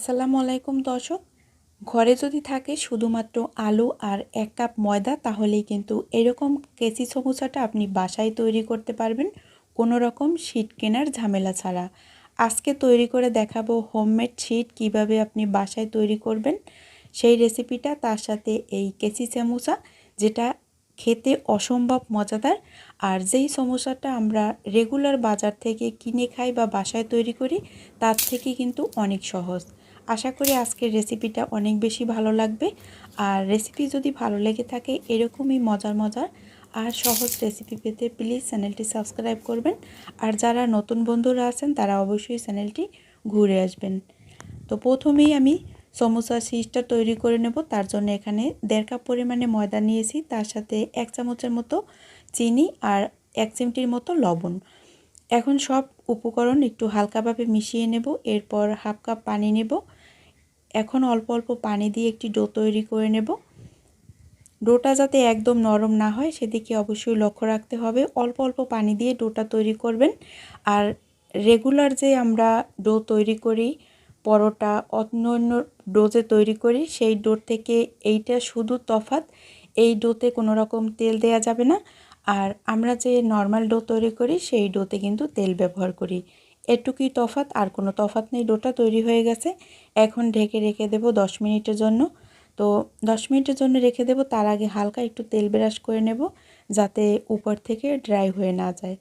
আসসালামু আলাইকুম দর্শক। ঘরে যদি থাকে শুধুমাত্র আলু আর এক কাপ ময়দা, তাহলেই কিন্তু এরকম কেসি সমোসাটা আপনি বাসায় তৈরি করতে পারবেন কোনো রকম শিট কেনার ঝামেলা ছাড়া। আজকে তৈরি করে দেখাবো হোমমেড শিট কীভাবে আপনি বাসায় তৈরি করবেন। সেই রেসিপিটা তার সাথে এই কেসি সমোসা, যেটা খেতে অসম্ভব মজাদার। আর যেই সমোসাটা আমরা রেগুলার বাজার থেকে কিনে খাই বা বাসায় তৈরি করি, তার থেকে কিন্তু অনেক সহজ। আশা করি আজকের রেসিপিটা অনেক বেশি ভালো লাগবে। আর রেসিপি যদি ভালো লেগে থাকে এরকমই মজার মজার আর সহজ রেসিপি পেতে প্লিজ চ্যানেলটি সাবস্ক্রাইব করবেন। আর যারা নতুন বন্ধুরা আছেন, তারা অবশ্যই চ্যানেলটি ঘুরে আসবেন। তো প্রথমেই আমি সমোসা সিজটা তৈরি করে নেব। তার জন্য এখানে দেড় কাপ পরিমাণে ময়দা নিয়েছি। তার সাথে এক চামচের মতো চিনি আর এক চিমটির মতো লবণ। এখন সব উপকরণ একটু হালকাভাবে মিশিয়ে নেব, এরপর হাফ কাপ পানি নেব। এখন অল্প অল্প পানি দিয়ে একটি ডো তৈরি করে নেব। ডোটা যাতে একদম নরম না হয়, সেদিকে অবশ্যই লক্ষ্য রাখতে হবে। অল্প অল্প পানি দিয়ে ডোটা তৈরি করবেন। আর রেগুলার যে আমরা ডো তৈরি করি, পরোটা অন্য অন্য ডোজে তৈরি করি, সেই ডোর থেকে এইটা শুধু তফাত এই ডোতে কোনো রকম তেল দেয়া যাবে না। আর আমরা যে নর্মাল ডো তৈরি করি, সেই ডোতে কিন্তু তেল ব্যবহার করি। এটুকুই তফাত আর কোনো তফাত নেই ডোটা তৈরি হয়ে গেছে। এখন ঢেকে রেখে দেব দশ মিনিটের জন্য। তো দশ মিনিটের জন্য রেখে দেব, তার আগে হালকা একটু তেল ব্রাশ করে নেব, যাতে উপর থেকে ড্রাই হয়ে না যায়।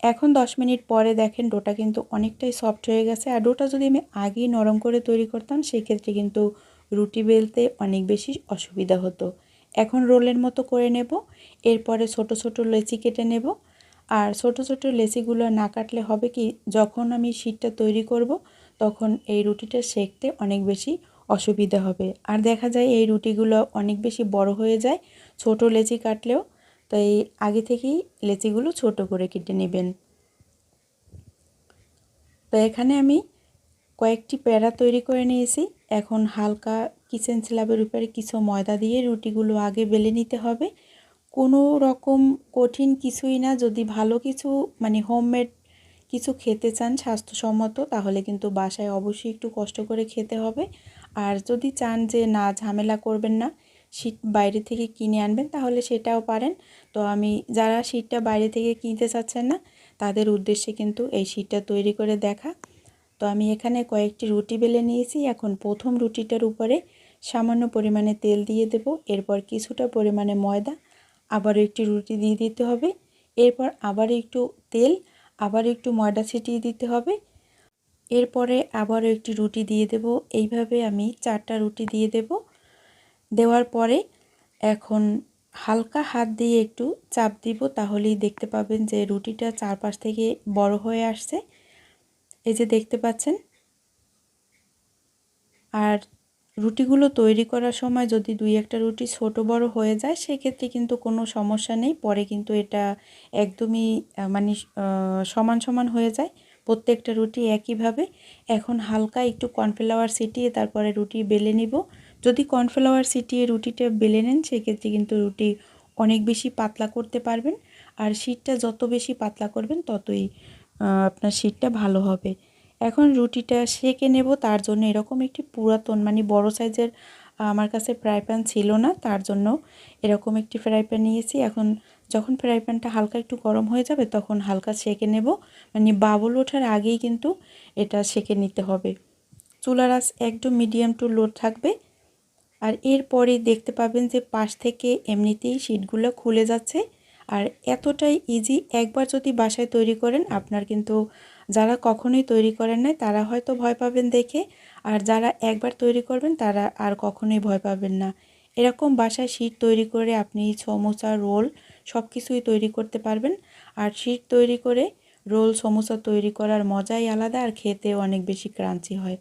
এখন দশ মিনিট পরে দেখেন ডোটা কিন্তু অনেকটাই সফট হয়ে গেছে। আর ডোটা যদি আমি আগেই নরম করে তৈরি করতাম, সেক্ষেত্রে কিন্তু রুটি বেলতে অনেক বেশি অসুবিধা হতো। এখন রোলের মতো করে নেব। এরপরে ছোট ছোট লেচি কেটে নেব। আর ছোট ছোট লেচিগুলো না কাটলে হবে কি, যখন আমি শীতটা তৈরি করব, তখন এই রুটিটা সেকতে অনেক বেশি অসুবিধা হবে। আর দেখা যায় এই রুটিগুলো অনেক বেশি বড় হয়ে যায়, ছোট লেচি কাটলেও। তো এই আগে থেকেই লেচিগুলো ছোট করে কেটে নেবেন। তো এখানে আমি কয়েকটি প্যারা তৈরি করে নিয়েছি। এখন হালকা কিচেন স্ল্যাবের উপরে কিছু ময়দা দিয়ে রুটিগুলো আগে বেলে নিতে হবে। কোনো রকম কঠিন কিছুই না। যদি ভালো কিছু মানে হোমমেড কিছু খেতে চান স্বাস্থ্যসম্মত, তাহলে কিন্তু বাসায় অবশ্যই একটু কষ্ট করে খেতে হবে। আর যদি চান যে না, ঝামেলা করবেন না, শীত বাইরে থেকে কিনে আনবেন, তাহলে সেটাও পারেন। তো আমি, যারা শীতটা বাইরে থেকে কিনতে চাচ্ছেন না, তাদের উদ্দেশ্যে কিন্তু এই শীতটা তৈরি করে দেখা। তো আমি এখানে কয়েকটি রুটি বেলে নিয়েছি। এখন প্রথম রুটিটার উপরে সামান্য পরিমাণে তেল দিয়ে দেব। এরপর কিছুটা পরিমাণে ময়দা আবার একটি রুটি দিয়ে দিতে হবে। এরপর আবার একটু তেল আবার একটু ময়দা ছিটিয়ে দিতে হবে। এরপরে আবার একটি রুটি দিয়ে দেব। এইভাবে আমি চারটা রুটি দিয়ে দেব। দেওয়ার পরে এখন হালকা হাত দিয়ে একটু চাপ দিব, তাহলেই দেখতে পাবেন যে রুটিটা চারপাশ থেকে বড় হয়ে আসছে। এই যে দেখতে পাচ্ছেন? আর রুটিগুলো তৈরি করার সময় যদি দুই একটা রুটি ছোট বড় হয়ে যায়, সেক্ষেত্রে কিন্তু কোনো সমস্যা নেই। পরে কিন্তু এটা একদমই মানে সমান সমান হয়ে যায়। প্রত্যেকটা রুটি একইভাবে। এখন হালকা একটু কর্নফ্লাওয়ার সিটিয়ে তারপরে রুটি বেলে নিব। যদি কর্নফ্লাওয়ার সিটিয়ে রুটিটা বেলে নেন, সেক্ষেত্রে কিন্তু রুটি অনেক বেশি পাতলা করতে পারবেন। আর শীতটা যত বেশি পাতলা করবেন, ততই আপনার শীতটা ভালো হবে। এখন রুটিটা সেকে নেব, তার জন্য এরকম একটি পুরাতন মানে বড় সাইজের আমার কাছে ফ্রাই প্যান ছিল না, তার জন্য এরকম একটি ফ্রাই প্যান নিয়েছি। এখন যখন ফ্রাই প্যানটা হালকা একটু গরম হয়ে যাবে, তখন হালকা সেকে নেব। মানে বাবল ওঠার আগেই কিন্তু এটা সেকে নিতে হবে। চুলার আঁচ একদম মিডিয়াম টু লো থাকবে। আর এরপরে দেখতে পাবেন যে পাশ থেকে এমনিতেই শিটগুলো খুলে যাচ্ছে। আর এতটাই ইজি একবার যদি বাসায় তৈরি করেন, আপনার কিন্তু যারা কখনোই তৈরি করেন নাই, তারা হয়তো ভয় পাবেন দেখে। আর যারা একবার তৈরি করবেন, তারা আর কখনোই ভয় পাবেন না। এরকম বাসায় শীট তৈরি করে আপনি সমোসা রোল সব কিছুই তৈরি করতে পারবেন। আর শীট তৈরি করে রোল সমোসা তৈরি করার মজাই আলাদা আর খেতে অনেক বেশি ক্রাঞ্চি হয়।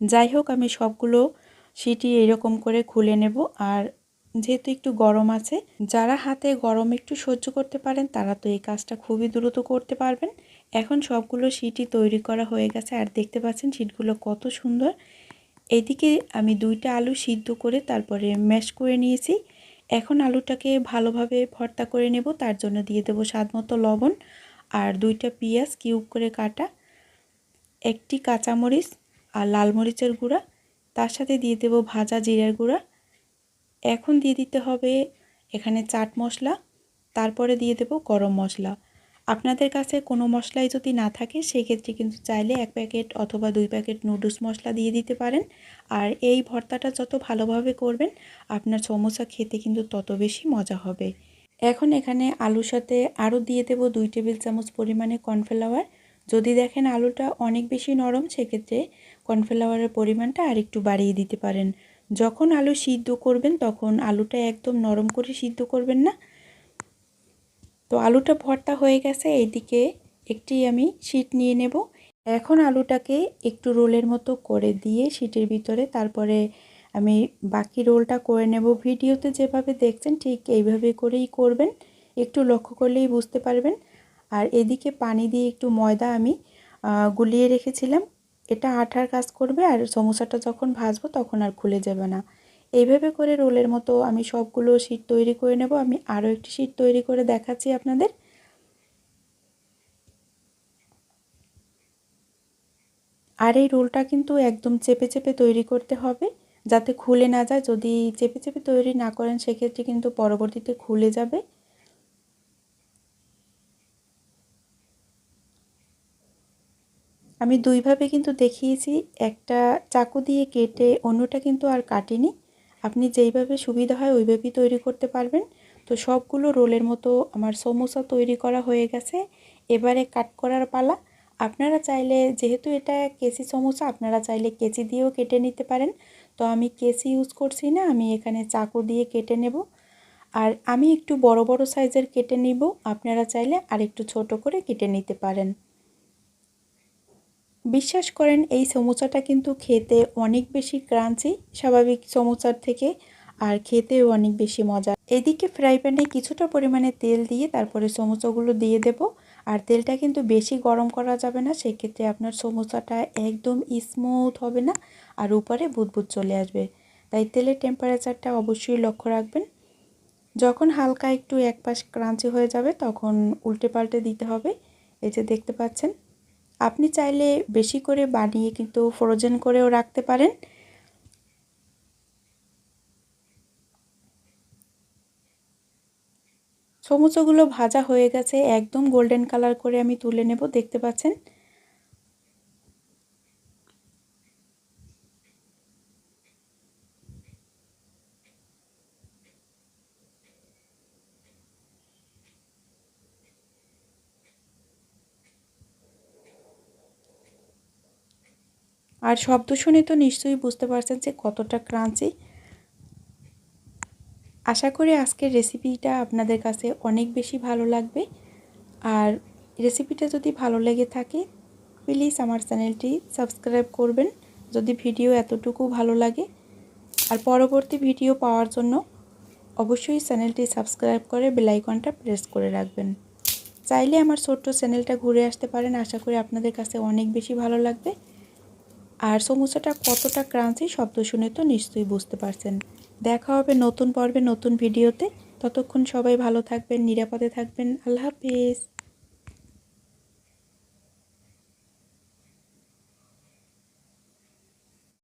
যাই হোক, আমি সবগুলো সিটি এরকম করে খুলে নেব। আর যেহেতু একটু গরম আছে, যারা হাতে গরম একটু সহ্য করতে পারেন, তারা তো এই কাজটা খুবই দ্রুত করতে পারবেন। এখন সবগুলো সিটই তৈরি করা হয়ে গেছে, আর দেখতে পাচ্ছেন সিটগুলো কত সুন্দর। এদিকে আমি দুইটা আলু সিদ্ধ করে তারপরে ম্যাশ করে নিয়েছি। এখন আলুটাকে ভালোভাবে ভর্তা করে নেব, তার জন্য দিয়ে দেবো স্বাদ মতো লবণ আর দুইটা পেঁয়াজ কিউব করে কাটা, একটি কাঁচামরিচ আর লাল মরিচের গুঁড়া। তার সাথে দিয়ে দেব ভাজা জিরার গুঁড়া। এখন দিয়ে দিতে হবে এখানে চাট মশলা, তারপরে দিয়ে দেব গরম মশলা। আপনাদের কাছে কোনো মশলাই যদি না থাকে, সেক্ষেত্রে কিন্তু চাইলে এক প্যাকেট অথবা দুই প্যাকেট নুডলস মশলা দিয়ে দিতে পারেন। আর এই ভর্তাটা যত ভালোভাবে করবেন, আপনার সমোসা খেতে কিন্তু তত বেশি মজা হবে। এখন এখানে আলুর সাথে আরও দিয়ে দেব দুই টেবিল চামচ পরিমাণে কর্নফ্লাওয়ার। যদি দেখেন আলুটা অনেক বেশি নরম, সেক্ষেত্রে কর্নফ্লাওয়ারের পরিমাণটা আরেকটু বাড়িয়ে দিতে পারেন। যখন আলু সিদ্ধ করবেন, তখন আলুটা একদম নরম করে সিদ্ধ করবেন না। তো আলুটা ভর্তা হয়ে গেছে, এইদিকে একটি আমি শীট নিয়ে নেব। এখন আলুটাকে একটু রোলের মতো করে দিয়ে শীটের ভিতরে তারপরে আমি বাকি রোলটা করে নেব। ভিডিওতে যেভাবে দেখছেন, ঠিক এইভাবে করেই করবেন। একটু লক্ষ্য করলেই বুঝতে পারবেন। আর এদিকে পানি দিয়ে একটু ময়দা আমি গুলিয়ে রেখেছিলাম। এটা আঠার কাজ করবে আর সমোসাটা যখন ভাজবো তখন আর খুলে যাবে না। এইভাবে করে রোলের মতো আমি সবগুলো শীট তৈরি করে নেব। আমি আরও একটি শীট তৈরি করে দেখাচ্ছি আপনাদের। আর এই রোলটা কিন্তু একদম চেপে চেপে তৈরি করতে হবে, যাতে খুলে না যায়। যদি চেপে চেপে তৈরি না করেন, সেক্ষেত্রে কিন্তু পরবর্তীতে খুলে যাবে। আমি দুইভাবে কিন্তু দেখিয়েছি। একটা চাকু দিয়ে কেটে অন্যটা কিন্তু আর কাটিনি। আপনি যেইভাবে সুবিধা হয় ওইভাবেই তৈরি করতে পারবেন। তো সবগুলো রোলের মতো আমার সমোসা তৈরি করা হয়ে গেছে। এবারে কাট করার পালা। আপনারা চাইলে, যেহেতু এটা কেসি সমোসা, আপনারা চাইলে কেচি দিয়েও কেটে নিতে পারেন। তো আমি কেসি ইউজ করছি না, আমি এখানে চাকু দিয়ে কেটে নেব। আর আমি একটু বড় বড় সাইজের কেটে নিব। আপনারা চাইলে আর একটু ছোট করে কেটে নিতে পারেন। বিশ্বাস করেন, এই সমোসাটা কিন্তু খেতে অনেক বেশি ক্রাঞ্চি, স্বাভাবিক সমোসার থেকে, আর খেতেও অনেক বেশি মজা এদিকে ফ্রাই প্যানে কিছুটা পরিমাণে তেল দিয়ে তারপরে সমোসাগুলো দিয়ে দেব। আর তেলটা কিন্তু বেশি গরম করা যাবে না, সেক্ষেত্রে আপনার সমোসাটা একদম স্মুথ হবে না, আর উপরে বুদবুদ চলে আসবে। তাই তেলের টেম্পারেচারটা অবশ্যই লক্ষ্য রাখবেন। যখন হালকা একটু এক পাশ ক্রাঞ্চি হয়ে যাবে, তখন উল্টে পাল্টে দিতে হবে। এই যে দেখতে পাচ্ছেন আপনি চাইলে বেশি করে বানিয়ে কিন্তু ফ্রোজেন করেও রাখতে পারেন। সমুচোগুলো ভাজা হয়ে গেছে, একদম গোল্ডেন কালার করে আমি তুলে নেব, দেখতে পাচ্ছেন? আর শব্দ শুনে তো নিশ্চয়ই বুঝতে পারছেন যে কতটা ক্রাঞ্চি। আশা করি আজকের রেসিপিটা আপনাদের কাছে অনেক বেশি ভালো লাগবে। আর রেসিপিটা যদি ভালো লেগে থাকে প্লিজ আমার চ্যানেলটি সাবস্ক্রাইব করবেন যদি ভিডিও এতটুকু ভালো লাগে। আর পরবর্তী ভিডিও পাওয়ার জন্য অবশ্যই চ্যানেলটি সাবস্ক্রাইব করে বেলাইকনটা প্রেস করে রাখবেন। চাইলে আমার ছোট্ট চ্যানেলটা ঘুরে আসতে পারেন, আশা করি আপনাদের কাছে অনেক বেশি ভালো লাগবে। আর সমোসাটা কতটা ক্রাঞ্চি শব্দ শুনে তো নিশ্চয়ই বুঝতে পারছেন। দেখা হবে নতুন পর্বে নতুন ভিডিওতে। ততক্ষণ সবাই ভালো থাকবেন, নিরাপদে থাকবেন। আল্লাহ হাফিজ।